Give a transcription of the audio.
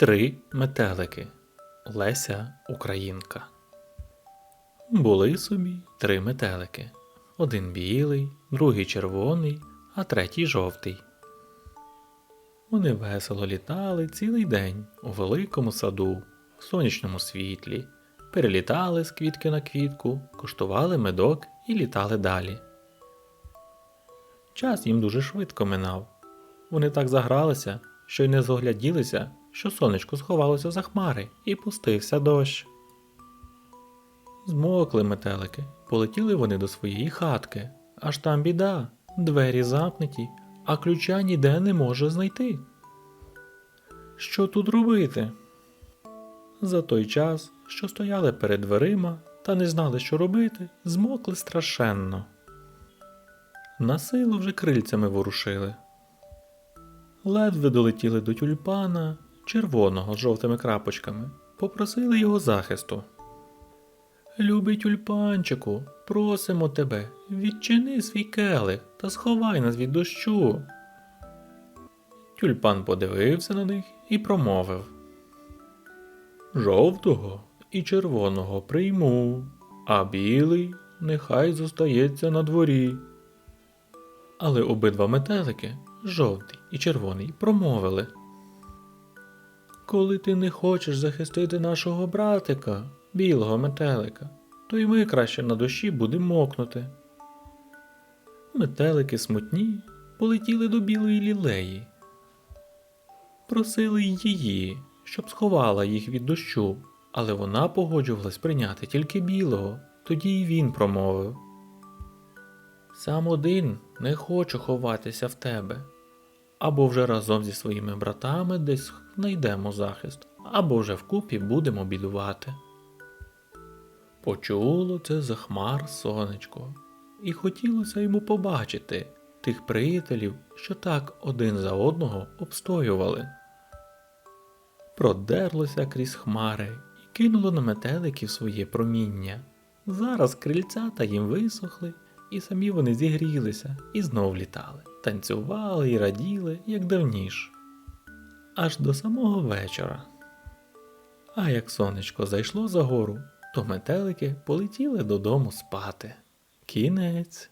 Три метелики. Леся Українка. Були собі три метелики. Один білий, другий червоний, а третій жовтий. Вони весело літали цілий день у великому саду, в сонячному світлі, перелітали з квітки на квітку, куштували медок і літали далі. Час їм дуже швидко минав. Вони так загралися, що й не зогляділися, що сонечко сховалося за хмари і пустився дощ. Змокли метелики, полетіли вони до своєї хатки, аж там біда, двері замкнуті, а ключа ніде не може знайти. Що тут робити? За той час, що стояли перед дверима та не знали, що робити, змокли страшенно. На силу вже крильцями ворушили. Ледве долетіли до тюльпана, червоного з жовтими крапочками, попросили його захисту. Любий тюльпанчику, просимо тебе, відчини свій келих та сховай нас від дощу. Тюльпан подивився на них і промовив Жовтого і червоного прийму, а білий нехай зостається на дворі. Але обидва метелики, жовтий і червоний, промовили. Коли ти не хочеш захистити нашого братика, білого метелика, то й ми краще на душі будемо мокнути. Метелики смутні полетіли до білої лілеї. Просили її, щоб сховала їх від дощу, але вона погоджувалась прийняти тільки білого, тоді й він промовив. Сам один не хочу ховатися в тебе. Або вже разом зі своїми братами десь знайдемо захист, або вже вкупі будемо бідувати. Почуло це за хмар сонечко, і хотілося йому побачити тих приятелів, що так один за одного обстоювали. Продерлося крізь хмари і кинуло на метеликів своє проміння. Зараз крильцята їм висохли, і самі вони зігрілися і знов літали, танцювали і раділи, як давніш. Аж до самого вечора. А як сонечко зайшло за гору, то метелики полетіли додому спати. Кінець.